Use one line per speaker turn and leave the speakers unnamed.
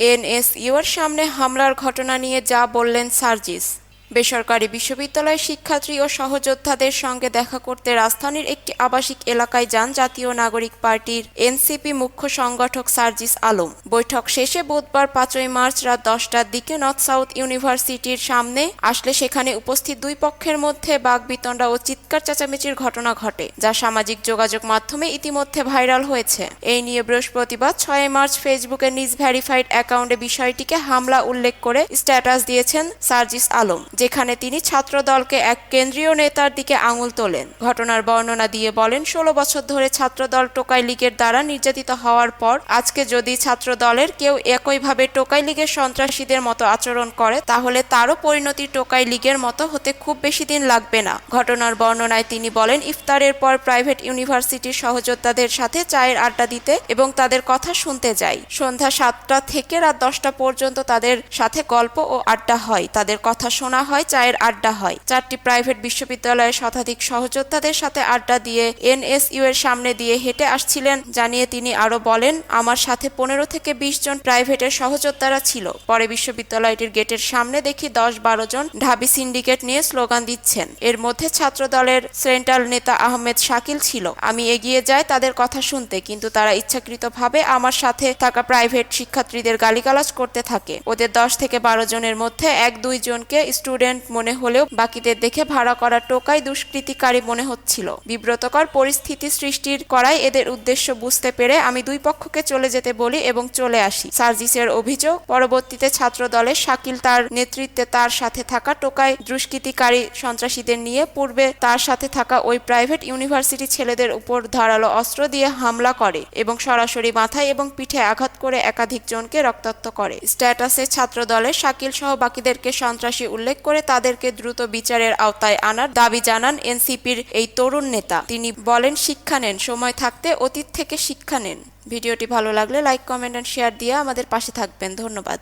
এনএসইউর সামনে হামলার ঘটনা নিয়ে যা বললেন সার্জিস। বেসরকারি বিশ্ববিদ্যালয়ের শিক্ষার্থী ও সহযোদ্ধাদের সঙ্গে দেখা করতে রাজধানীর একটি আবাসিক এলাকায় যান জাতীয় নাগরিক পার্টির এনসিপি মুখ্য সংগঠক সার্জিস আলম। বৈঠক শেষে বুধবার পাঁচই মার্চ রাত দশটার দিকে নর্থ সাউথ ইউনিভার্সিটির সামনে আসলে সেখানে উপস্থিত দুই পক্ষের মধ্যে বাগবিতণ্ডা ও চিৎকার চেঁচামেচির ঘটনা ঘটে, যা সামাজিক যোগাযোগ মাধ্যমে ইতিমধ্যে ভাইরাল হয়েছে। এই নিয়ে বৃহস্পতিবার ছয় মার্চ ফেসবুকের নিজ ভেরিফাইড অ্যাকাউন্টে বিষয়টিকে হামলা উল্লেখ করে স্ট্যাটাস দিয়েছেন সার্জিস আলম। যেখানে তিনি ছাত্রদলকে এক কেন্দ্রীয় নেতার দিকে আঙুল তোলেন। ঘটনার বর্ণনা দিয়ে বলেন, ষোলো বছর ধরে ছাত্রদল টোকাই লীগের দ্বারা নির্যাতিত হওয়ার পর আজকে যদি ছাত্রদলের কেউ একইভাবে টোকাই লীগের সন্ত্রাসীদের মতো আচরণ করে, তাহলে তারও পরিণতি টোকাই লীগের মতো হতে খুব বেশি দিন লাগবে না। ঘটনার বর্ণনায় তিনি বলেন, ইফতারের পর প্রাইভেট ইউনিভার্সিটির সহযোদ্ধাদের সাথে চায়ের আড্ডা দিতে এবং তাদের কথা শুনতে যাই। সন্ধ্যা সাতটা থেকে রাত দশটা পর্যন্ত তাদের সাথে গল্প ও আড্ডা হয়। তাদের কথা শোনা হয়, চায়ের আড্ডা হয়। চারটি প্রাইভেট বিশ্ববিদ্যালয়ের শতাধিক সহযোদ্ধাদের সাথে আড্ডা দিয়ে এনএসইউ এর সামনে দিয়ে হেঁটে আসছিলেন। জানিয়ে তিনি আরও বলেন, আমার সাথে পনেরো থেকে বিশ জন প্রাইভেটের সহযোদ্ধারা ছিল। পরে বিশ্ববিদ্যালয়টির গেটের সামনে দেখি দশ বারো জন ঢাবি সিন্ডিকেট নিয়ে স্লোগান দিচ্ছেন। এর মধ্যে ছাত্র দলের সেন্ট্রাল নেতা আহমেদ শাকিল ছিল। আমি এগিয়ে যাই তাদের কথা শুনতে, কিন্তু তারা ইচ্ছাকৃতভাবে আমার সাথে থাকা প্রাইভেট শিক্ষার্থীদের গালিগালাজ করতে থাকে। ওদের দশ থেকে বারো জনের মধ্যে এক দুই জনকে স্টুডেন্ট মনে হলেও বাকিদের দেখে ভাড়া করা টোকাই দুষ্কৃতিকারী মনে হচ্ছিল। বিব্রতকর পরিস্থিতি সৃষ্টির করায় এদের উদ্দেশ্য বুঝতে পেরে আমি দুই পক্ষকে চলে যেতে বলি এবং চলে আসি। সার্জিসের অভিযোগ, পরবর্তীতে ছাত্র দলের শাকিল তার নেতৃত্বে তার সাথে থাকা টোকাই দুষ্কৃতিকারী সন্ত্রাসীদের নিয়ে পূর্বে তার সাথে থাকা ওই প্রাইভেট ইউনিভার্সিটি ছেলেদের উপর ধারালো অস্ত্র দিয়ে হামলা করে এবং সরাসরি মাথায় এবং পিঠে আঘাত করে একাধিক জনকে রক্তাক্ত করে। স্ট্যাটাসে ছাত্র দলের শাকিল সহ বাকিদেরকে সন্ত্রাসী উল্লেখ করে তাদেরকে দ্রুত বিচারের আওতায় আনার দাবি জানান এনসিপির এই তরুণ নেতা। তিনি বলেন, শিক্ষা নেন, সময় থাকতে অতীত থেকে শিক্ষা নেন। ভিডিওটি ভালো লাগলে লাইক, কমেন্ট, অ্যান্ড শেয়ার দিয়ে আমাদের পাশে থাকবেন। ধন্যবাদ।